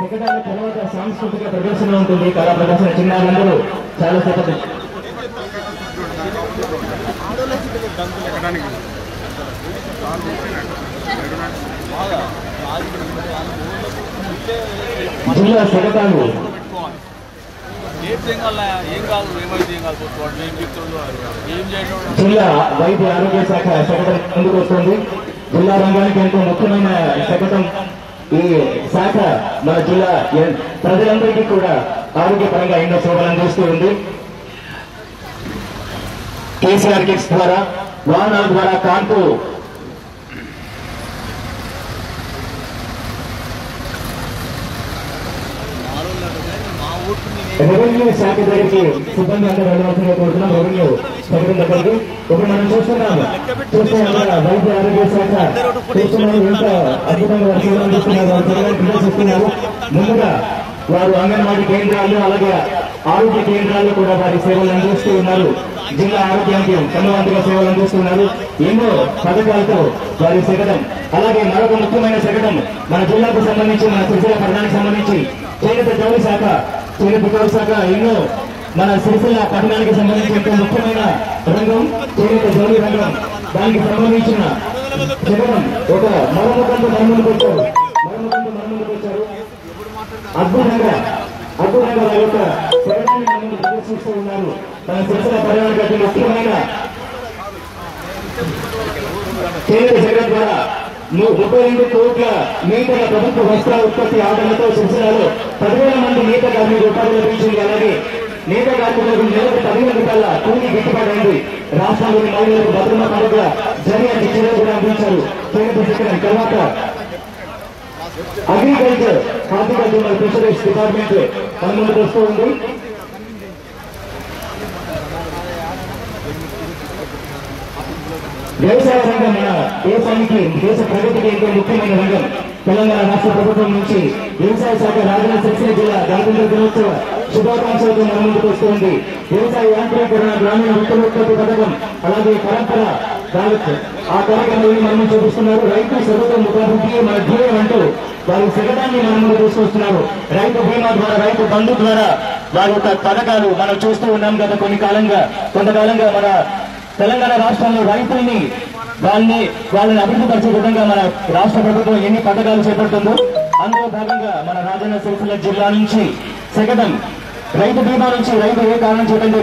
ప్రకటన తర్వాత సాంస్కృతిక ప్రదర్శన ఉంటుంది కళా ప్రదర్శన చిన్నారులందరూ చాలా సేపటి జిల్లా శకటాలు ఏం చేయాలి ఏం కాదు ఏమైతే ఏం కాదు వాడు ఏం చెప్తుండో ఏం చేయడం జిల్లా వైద్య ఆరోగ్య శాఖ శకటం ముందుకు వస్తుంది. జిల్లా రంగానికి ఎంతో ముఖ్యమైన శకటం ఈ శాఖ మన జిల్లా ప్రజలందరికీ కూడా ఆరోగ్యపరంగా ఎన్నో సేవలు అందిస్తూ ఉంది. కేసీఆర్ కిట్స్ ద్వారా వాహనాల ద్వారా కాన్పు మా ఊరికి నేను రెవెన్యూ శాఖ దగ్గరికి సిబ్బంది అందరూ వెళ్ళవలసిందిగా కోరుతున్నాం. రెవెన్యూ సభ్యుల దగ్గరికి. ఇప్పుడు మనం చూస్తున్నాం. చూస్తున్నాం వైద్య ఆరోగ్య శాఖ చూస్తున్నాం. ఎంత అద్భుతంగా వారు చెప్తున్నారు ముందుగా వారు అంగన్వాడీ కేంద్రాలు అలాగే ఆరోగ్య కేంద్రాల్లో కూడా వారి సేవలు అందిస్తూ ఉన్నారు. జిల్లా ఆరోగ్యానికి సమవంతిగా సేవలు అందిస్తున్నారు ఎన్నో పథకాలతో వారి శకటం అలాగే మరొక ముఖ్యమైన శకటం మన జిల్లాకు సంబంధించి మన సిరిసిల్ల పట్టణానికి సంబంధించి చేనేత జౌలి శాఖ చేనేత జౌళి ఎన్నో మన సిరిసిల్ల పట్టణానికి సంబంధించిన ముఖ్యమైన రంగం చేనేత జౌళి రంగం. దానికి సంబంధించిన శకటం ఒక మరముఖంతో మన పెట్టారు. వచ్చారు మరముఖంతో పెట్టారు. అద్భుతంగా అద్భుతంగా వారి యొక్క శరణాన్ని ప్రదర్శిస్తూ ఉన్నారు. మన సిరిసిల్ల పట్టణానికి ముఖ్యమైన కేంద్ర జగన్ ద్వారా ముప్పై రెండు కోట్ల మీటర్ల ప్రభుత్వ వస్త్ర ఉత్పత్తి ఆటలతో సిరిసిల్లలో పదివేల మంది నేత కార్మికులు ఉపాధి లభించింది. అలాగే నేత కార్మికులకు నెలకు పదివేల రూపాయల కూలి గిట్టుబాటు అయింది రాష్ట్రంలోని మహిళలకు భద్రమ పడక జరిగే చర్యలు కూడా అందించారు. కేంద్ర తర్వాత అగ్రికల్చర్ హార్టికల్చర్ ఫిషరీస్ డిపార్ట్మెంట్ మన ముందుకు వస్తూ ఉంది. వ్యవసాయ రంగం మన దేశానికి దేశ ప్రగతికి ఎంతో ముఖ్యమైన రంగం. తెలంగాణ రాష్ట్ర ప్రభుత్వం నుంచి వ్యవసాయ శాఖ రాజన్న సిరిసిల్ల జిల్లా గణతంత్ర దినోత్సవ శుభాకాంక్షలతో మన ముందుకు వస్తుంది. వ్యవసాయ యాంత్రీకరణ గ్రామీణ ఉత్పత్తి పథకం అలాగే పరంపర ఆ కార్యక్రమాన్ని మనం చూపిస్తున్నారు రైతు సర్వతం ముఖాభివృద్ధి మన ధ్యేయం అంటూ వారి శకటాన్ని మన ముందు తీసుకొస్తున్నారు. రైతు బీమా ద్వారా రైతు బంధు ద్వారా వారి యొక్క పథకాలు మనం చూస్తూ ఉన్నాం గత కొన్ని కాలంగా కొంతకాలంగా మన తెలంగాణ రాష్ట్రంలో రైతుల్ని వాళ్ళని వాళ్ళని అభివృద్ధి పరిచే విధంగా మన రాష్ట్ర ప్రభుత్వం ఎన్ని పథకాలు చేపడుతుందో అందులో భాగంగా మన రాజన్న సిరిసిల్ల జిల్లా నుంచి శకటం రైతు బీమా నుంచి రైతు ఏ కారణం చేతంటే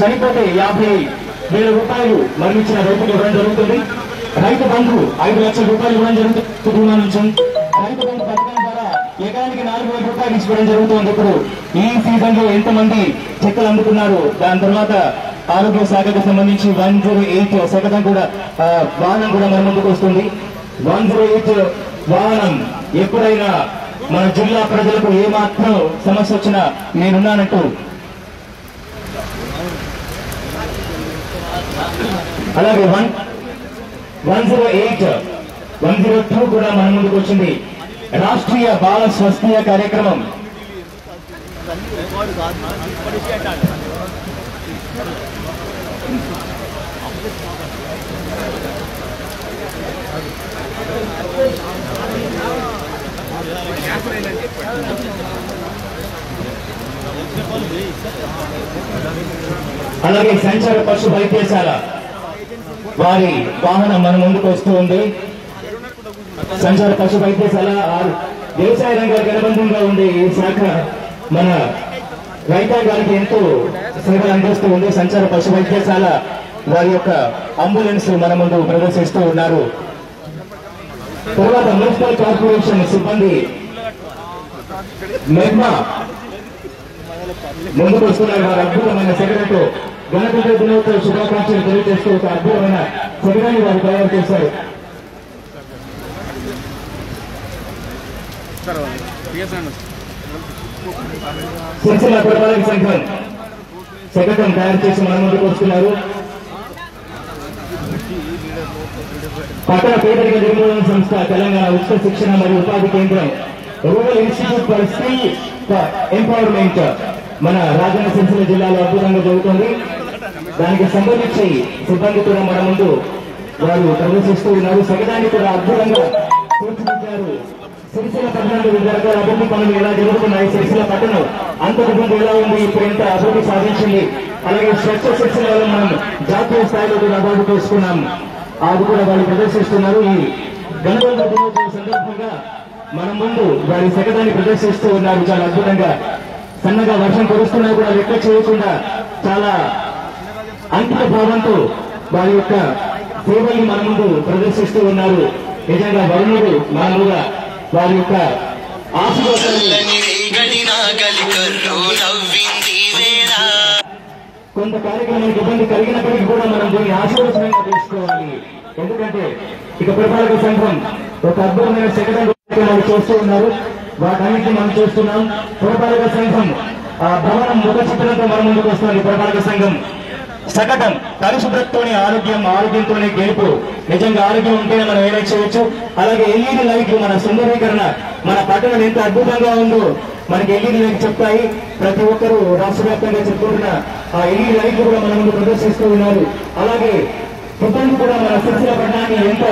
చనిపోతే యాభై వేల రూపాయలు మరణించిన రైతుకు ఇవ్వడం జరుగుతుంది. రైతు బంధు ఐదు లక్షల రూపాయలు ఇవ్వడం జరుగుతుంది బీమా నుంచి. రైతు బంధు పథకం ద్వారా ఎకరానికి నాలుగు వేల రూపాయలు ఇవ్వడం జరుగుతుంది. ఇప్పుడు ఈ సీజన్లో ఎంతమంది చెక్కులు అందుకున్నారు దాని తర్వాత ఆరోగ్య శాఖకు సంబంధించి వన్ జీరో ఎయిట్ శకటం కూడా వాహనం కూడా మన ముందుకు వస్తుంది. వన్ జీరో ఎయిట్ వాహనం ఎప్పుడైనా మన జిల్లా ప్రజలకు ఏమాత్రం సమస్య వచ్చినా నేనున్నానంటూ. అలాగే one one zero eight one zero two కూడా మన ముందుకు వచ్చింది. రాష్ట్రీయ బాల స్వస్థీయ కార్యక్రమం. రికార్డు కాదు అలాగే సంచార పశు వైద్యశాల. వారి వాహనం మన ముందుకు వస్తూ ఉంది. సంచార పశు వైద్యశాల వ్యవసాయ రంగ అనుబంధంగా ఉండే ఈ శాఖ మన రైతాంగానికి ఎంతో సేవలు అందిస్తూ ఉంది. సంచార పశు వైద్యశాల వారి యొక్క అంబులెన్స్ మన ముందు ప్రదర్శిస్తూ ఉన్నారు. తర్వాత మున్సిపల్ కార్పొరేషన్ సిబ్బంది మెగ్మా ముందుకు వస్తున్నారు. వారి అద్భుతమైన సెక్రటరీ గణతంత్ర దినోత్సవ శుభాకాంక్షలు తెలియజేస్తూ ఒక అద్భుతమైన శరీరాన్ని వారు తయారు చేశారు. సిరిసిల్ల పురపాలక సంఘం శకటం తయారు చేసి మన ముందుకు వస్తున్నారు. పట్టణ పేదరిక నిర్మూలన సంస్థ తెలంగాణ ఉచిత శిక్షణ మరియు ఉపాధి కేంద్రం rural institute for skill empowerment మన రాజన్న సిరిసిల్ల జిల్లాలో అద్భుతంగా జరుగుతుంది. దానికి సంబంధించి సిబ్బంది కూడా మన ముందు వారు ప్రదర్శిస్తూ ఉన్నారు. సగటాన్ని కూడా అద్భుతంగా తీర్చిదిద్దారు. సిరిసిల్ల పట్టణంలో వివిధ రకాల అభివృద్ధి పనులు ఎలా జరుగుతున్నాయి? సిరిసిల్ల పట్టణం అంతకుముందు ఎలా ఉంది? ఇప్పుడు ఎంత అభివృద్ధి సాధించింది? అలాగే స్వచ్ఛ సిరిసిల్లలో మనం జాతీయ స్థాయిలో కూడా అభివృద్ధి చేసుకున్నాం. అది కూడా వాళ్ళు ప్రదర్శిస్తున్నారు. ఈ గణతంత్ర దినోత్సవం సందర్భంగా మన ముందు వారి శకటాన్ని ప్రదర్శిస్తూ ఉన్నారు. చాలా అద్భుతంగా సన్నగా వర్షం కురుస్తున్నా కూడా లెక్క చేయకుండా చాలా అంకిత భావంతో వారి యొక్క సేవల్ని మన ముందు ప్రదర్శిస్తూ ఉన్నారు. నిజంగా వరుణుడు మామూలుగా వారి యొక్క కొంత కార్యక్రమానికి ఇబ్బంది కలిగినప్పటికీ కూడా మనం దీన్ని ఆశీర్వచనంగా తీసుకోవాలి. ఎందుకంటే ఇక పురపాలక సంఘం ఒక అద్భుతమైన శకటం కార్యక్రమాలు చేస్తూ ఉన్నారు. వాటన్నిటిని మనం చూస్తున్నాం. పురపాలక సంఘం ఆ భవనం ముఖ చిత్రంతో మన ముందుకు వస్తుంది పురపాలక సంఘం శకటం పరిశుభ్రతతోనే ఆరోగ్యం ఆరోగ్యంతోనే గెలుపు. నిజంగా ఆరోగ్యం ఉంటేనే మనం ఏదైనా చేయొచ్చు? అలాగే ఎల్ఈడి లైట్లు మన సుందరీకరణ మన పట్టణం ఎంత అద్భుతంగా ఉందో మనకి ఎల్ఈడి లైట్ చెప్తాయి. ప్రతి ఒక్కరూ రాష్ట్ర వ్యాప్తంగా చెప్పుకుంటున్న ఆ ఎల్ఈడి లైట్లు కూడా మన ముందు ప్రదర్శిస్తూ ఉన్నారు. అలాగే సిబ్బంది కూడా మన సిరిసిల్ల పట్టణాన్ని ఎంత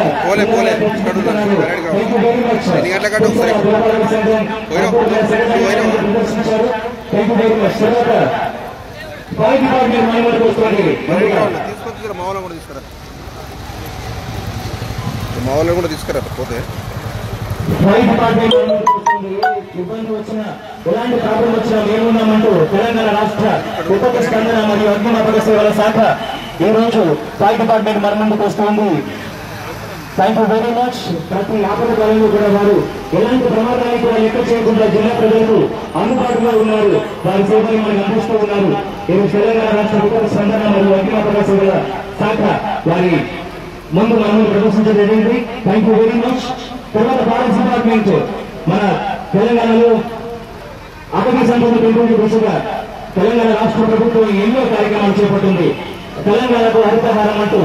ప్రదర్శించారు. ఫైర్ డిపార్ట్మెంట్ మన ముందుకు వస్తుంది ముందుగా తీసుకొచ్చి మా వాళ్ళని కూడా తీసుకురా. కూడా తీసుకురా పోతే. ఫైర్ డిపార్ట్మెంట్ ఇబ్బంది వచ్చినా ఎలాంటి ప్రాబ్లం వచ్చినా మేమున్నామంటూ తెలంగాణ రాష్ట్ర విపత్తు స్పందన మరియు అగ్నిమాపక సేవల శాఖ ఈ రోజు ఫైర్ డిపార్ట్మెంట్ మన ముందుకు వస్తుంది థ్యాంక్ యూ వెరీ మచ్ ప్రతి ఆపద కాలంలో కూడా వారు ఎలాంటి ప్రమాదాన్ని కూడా లెక్క చేయకుండా జిల్లా ప్రజలకు అందుబాటులో ఉన్నారు. వారి సేవలు మనకు అందిస్తూ ఉన్నారు. ఇది తెలంగాణ రాష్ట్ర ఉత్తర స్పందన మరియు అగ్నిమాపక సేవల శాఖ వారి ముందు మనం ప్రదర్శించడం జరిగింది థ్యాంక్ యూ వెరీ మచ్ తర్వాత ఫారెస్ట్ డిపార్ట్మెంట్ మన తెలంగాణలో అటవీ సంపద పెంపుడు దిశగా తెలంగాణ రాష్ట్ర ప్రభుత్వం ఎన్నో కార్యక్రమాలు చేపట్టింది. తెలంగాణకు హరితహారం అంటూ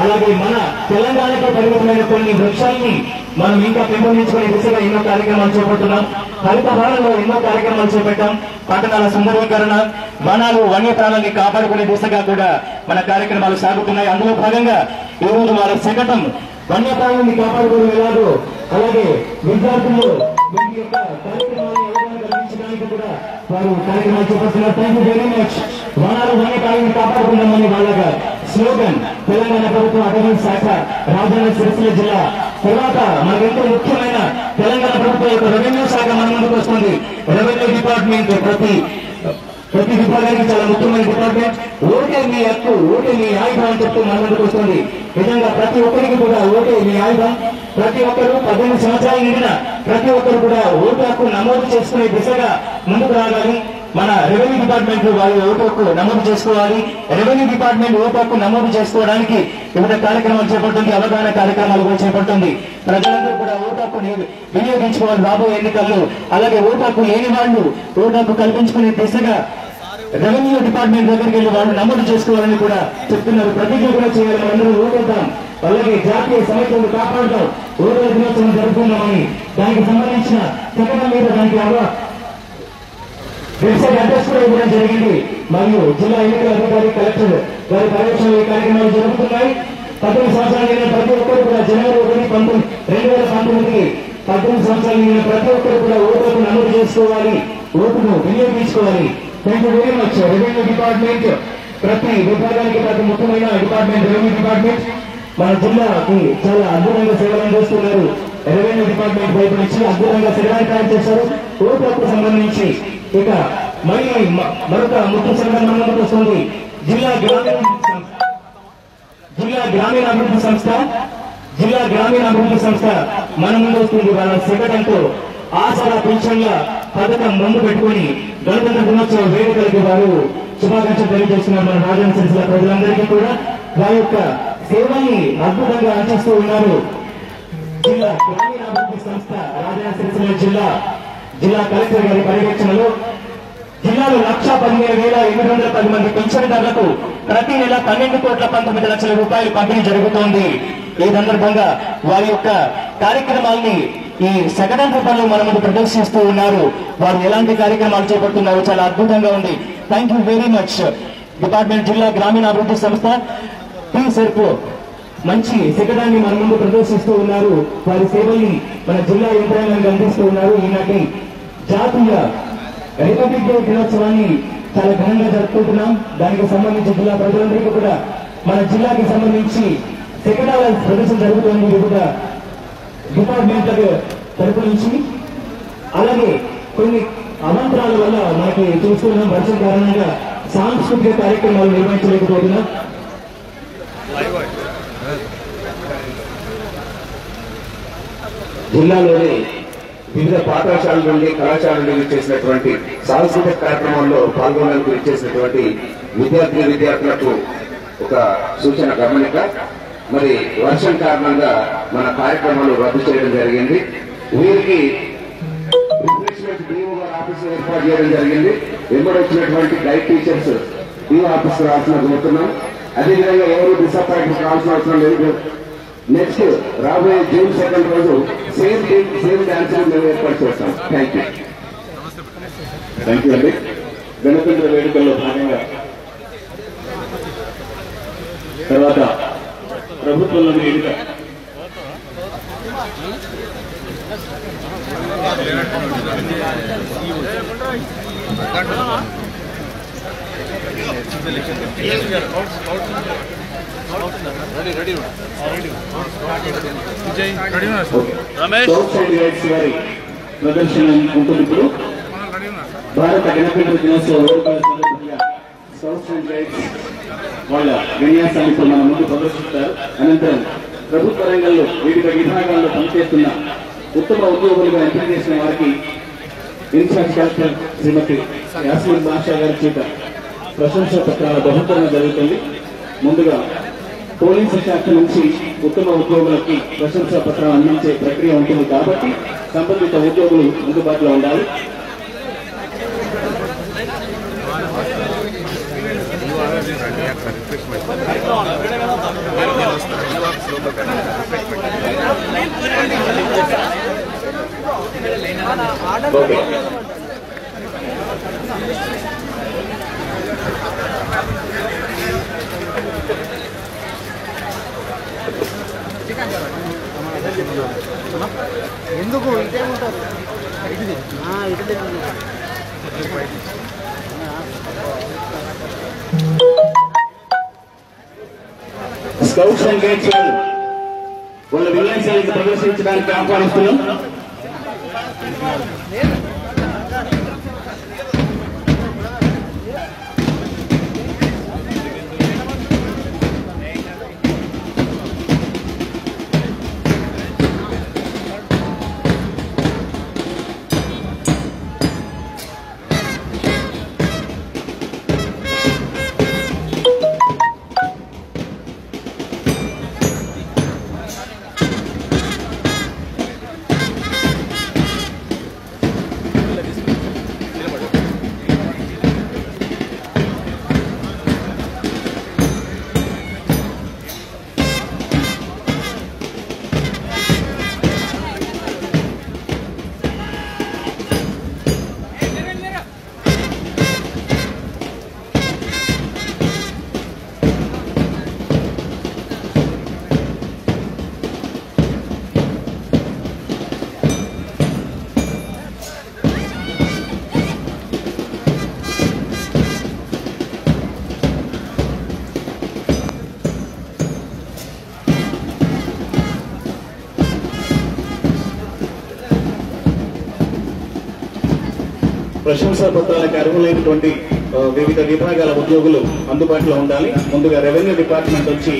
అలాగే మన తెలంగాణకు పరిమితమైన కొన్ని వృక్షాల్ని మనం ఇంకా పెంపొందించుకునే దిశగా ఎన్నో కార్యక్రమాలు చేపడుతున్నాం. హరితహారంలో ఎన్నో కార్యక్రమాలు చేపట్టాం. పట్టణాల సుందరీకరణ వనాలు వన్యప్రాణాన్ని కాపాడుకునే దిశగా కూడా మన కార్యక్రమాలు సాగుతున్నాయి. అందులో భాగంగా ఈ రోజు వాళ్ళ శకటం వన్యప్రాణాన్ని కాపాడుకోవడం ఎలాగో అలాగే విద్యార్థులు వీటి యొక్క కార్యక్రమాన్ని అవగాహన కూడా వారు కార్యక్రమాలు చేపడుతున్నారు. థ్యాంక్ యూ వెరీ మచ్ వనాలు వన్యప్రాణాన్ని కాపాడుకుందామని వాళ్ళగా స్లోగన్ తెలంగాణ ప్రభుత్వం అటవీ శాఖ రాజన్న సిరిసిల్ల జిల్లా. తర్వాత మనకెంతో ముఖ్యమైన తెలంగాణ ప్రభుత్వం యొక్క రెవెన్యూ శాఖ మన ముందుకు వస్తుంది. రెవెన్యూ డిపార్ట్మెంట్ ప్రతి ప్రతి విభాగానికి చాలా ముఖ్యమైన డిపార్ట్మెంట్. ఓటే మీ హక్కు ఓటే మీ ఆయుధం అని చెప్తూ మన ముందుకు వస్తుంది. నిజంగా ప్రతి ఒక్కరికి కూడా ఓటే మీ ఆయుధం. ప్రతి ఒక్కరు పద్దెనిమిది సంవత్సరాలు నిండిన ప్రతి ఒక్కరు కూడా ఓటు హక్కు నమోదు చేసుకునే దిశగా ముందుకు రాగాలి మన రెవెన్యూ డిపార్ట్మెంట్ వారి ఓటు హక్కు నమోదు చేసుకోవాలి. రెవెన్యూ డిపార్ట్మెంట్ ఓటు హక్కు నమోదు చేసుకోవడానికి వివిధ కార్యక్రమాలు చేపడుతుంది అవగాహన కార్యక్రమాలు కూడా చేపడుతుంది. ప్రజలందరూ కూడా ఓటు వినియోగించుకోవాలి. రాబోయే ఎన్నికల్లో అలాగే ఓటు హక్కు లేని వాళ్ళు ఓటు హక్కు కల్పించుకునే దిశగా రెవెన్యూ డిపార్ట్మెంట్ దగ్గరికి వెళ్ళి వాళ్ళు నమోదు చేసుకోవాలని కూడా చెప్తున్నారు. ప్రతిజ్ఞ కూడా చేయాలి. అందరూ ఓటేద్దాం. అలాగే జాతీయ సమస్యలను కాపాడుతాం ఓటర్ల దినోత్సవం జరుపుకుందామని దానికి సంబంధించిన చట్టం మీద దానికి వెబ్సైట్ అడ్రస్ కూడా ఇవ్వడం జరిగింది. మరియు జిల్లా ఎన్నికల అధికారి కలెక్టర్ వారి పర్యవేక్షణలో ఈ కార్యక్రమాలు జరుగుతున్నాయి. పద్దెనిమిది సంవత్సరాలు అయిన ప్రతి ఒక్కరు కూడా జనవరి ఒకటి పంతొమ్మిది రెండు వేల పంతొమ్మిది పద్దెనిమిది సంవత్సరాలు అయిన ప్రతి ఒక్కరు కూడా ఓటుకు నమోదు చేసుకోవాలి. ఓటును వినియోగించుకోవాలి. Thank you very much. Revenue department ప్రతి విభాగానికి ప్రతి ముఖ్యమైన డిపార్ట్మెంట్ రెవెన్యూ డిపార్ట్మెంట్. మన జిల్లాకి చాలా అద్భుతంగా సేవలు అందిస్తున్నారు. రెవెన్యూ డిపార్ట్మెంట్ వైపు నుంచి అద్భుతంగా సేవలు తయారు చేశారు ఓటు సంబంధించి ఇక మరి మరొక ముఖ్య సంఘం వస్తుంది. జిల్లా గ్రామీణ జిల్లా గ్రామీణ అభివృద్ధి సంస్థ జిల్లా గ్రామీణ అభివృద్ధి సంస్థ మన ముందు వస్తుంది. వాళ్ళ సంఘటనతో ఆసరా పెన్షన్ల పథకం ముందు పెట్టుకుని గణతంత్ర దినోత్సవ వేడుకలకి వారు శుభాకాంక్షలు తెలియజేస్తున్నారు మన రాజధాని సిరిసిల్ల ప్రజలందరికీ కూడా. వారి యొక్క సేవల్ని అద్భుతంగా అందిస్తూ ఉన్నారు. జిల్లా గ్రామీణాభివృద్ధి సంస్థ రాజధాని సిరిసిల్ల జిల్లా జిల్లా కలెక్టర్ గారి పర్యవేక్షణలో జిల్లాలో లక్ష పదిహేను వేల ఎనిమిది వందల పది మంది పెన్షన్దారులకు ప్రతి నెల పన్నెండు కోట్ల పంతొమ్మిది లక్షల రూపాయలు పంపిణీ జరుగుతోంది. ఈ సందర్భంగా వారి యొక్క కార్యక్రమాల్ని ఈ సగటం రూపంలో మన ముందు ప్రదర్శిస్తూ ఉన్నారు. వారు ఎలాంటి కార్యక్రమాలు చేపడుతున్నారు చాలా అద్భుతంగా ఉంది. Thank you very much department జిల్లా గ్రామీణాభివృద్ధి సంస్థ పి సెర్పు మంచి శకటాన్ని మన ముందు ప్రదర్శిస్తూ ఉన్నారు. వారి సేవల్ని మన జిల్లా యంత్రాంగానికి అందిస్తూ ఉన్నారు. ఈనాటి జాతీయ రిపబ్లిక్ డే దినోత్సవాన్ని చాలా ఘనంగా జరుపుకుంటున్నాం. దానికి సంబంధించి జిల్లా ప్రజలందరికీ కూడా మన జిల్లాకి సంబంధించి శకటాల ప్రదర్శన జరుగుతుంది. వివిధ డిపార్ట్మెంట్ల తరపు నుంచి. అలాగే కొన్ని అవంతరాల వల్ల మనకి చూస్తున్నాం వర్షం కారణంగా సాంస్కృతిక కార్యక్రమాలు నిర్వహించలేకపోతున్నాం. జిల్లాలోని వివిధ పాఠశాల నుండి కళాశాల నుండి చేసినటువంటి సాంస్కృతిక కార్యక్రమంలో పాల్గొనడానికి ఇచ్చేసినటువంటి విద్యార్థి విద్యార్థులకు ఒక సూచన గమనిక. మరి వర్షం కారణంగా మన కార్యక్రమాలు రద్దు చేయడం జరిగింది. వీరికి ఆఫీస్ ఏర్పాటు చేయడం జరిగింది. వెంబడి వచ్చినటువంటి గైడ్ టీచర్స్ డిఓ ఆఫీస్ రావాల్సిన కోరుతున్నాం అదేవిధంగా ఎవరు డిసప్పాయింట్ రావాల్సిన అవసరం లేదు. నెక్స్ట్ రాబోయే జూన్ సెకండ్ రోజు సేమ్ టీమ్ సేమ్ డాన్స్ మేము ఏర్పాటు చేస్తాం. థ్యాంక్ యూ థ్యాంక్ యూ అండి గణతంత్ర వేడుకల్లో భాగంగా తర్వాత ప్రభుత్వంలో వేడుక రమేష్ ప్రదర్శన ఉంటుంది ఇప్పుడు భారత గణతంత్ర దినోత్సవ వేడుకల అండ్ గైడ్స్ వాళ్ళ విన్యాసాన్ని ఇప్పుడు మన ముందు ప్రదర్శిస్తారు అనంతరం ప్రభుత్వ రంగంలో వివిధ విభాగాల్లో పనిచేస్తున్న ఉత్తమ ఉద్యోగులుగా ఎంపిక చేసిన వారికి ఇన్ఛార్జ్ కలెక్టర్ శ్రీమతి యాస్మిన్ బాషా గారి చేత ప్రశంసా పత్రాల బహుకరణ జరుగుతుంది ముందుగా పోలీసు శాఖ నుంచి ఉత్తమ ఉద్యోగులకి ప్రశంసా పత్రం అందించే ప్రక్రియ ఉంటుంది కాబట్టి సంబంధిత ఉద్యోగులు అందుబాటులో ఉండాలి. ఓకే. స్కౌట్స్ అండ్ గైడ్స్ వాళ్ళు వాళ్ళ విన్యాసాలను ప్రదర్శించడానికి ఆహ్వానిస్తున్నాం. ప్రశంసా పత్రాలకు అర్హులైనటువంటి వివిధ విభాగాల ఉద్యోగులు అందుబాటులో ఉండాలి. ముందుగా రెవెన్యూ డిపార్ట్మెంట్ వచ్చి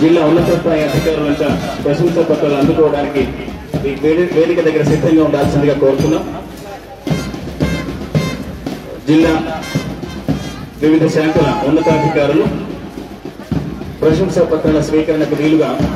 జిల్లా ఉన్నత స్థాయి అధికారులంతా ప్రశంసా పత్రాలు అందుకోవడానికి ఈ వేడి- వేదిక దగ్గర సిద్ధంగా ఉండాల్సిందిగా కోరుతున్నాం. జిల్లా వివిధ శాఖల ఉన్నతాధికారులు ప్రశంసా పత్రాల స్వీకరణకు వీలుగా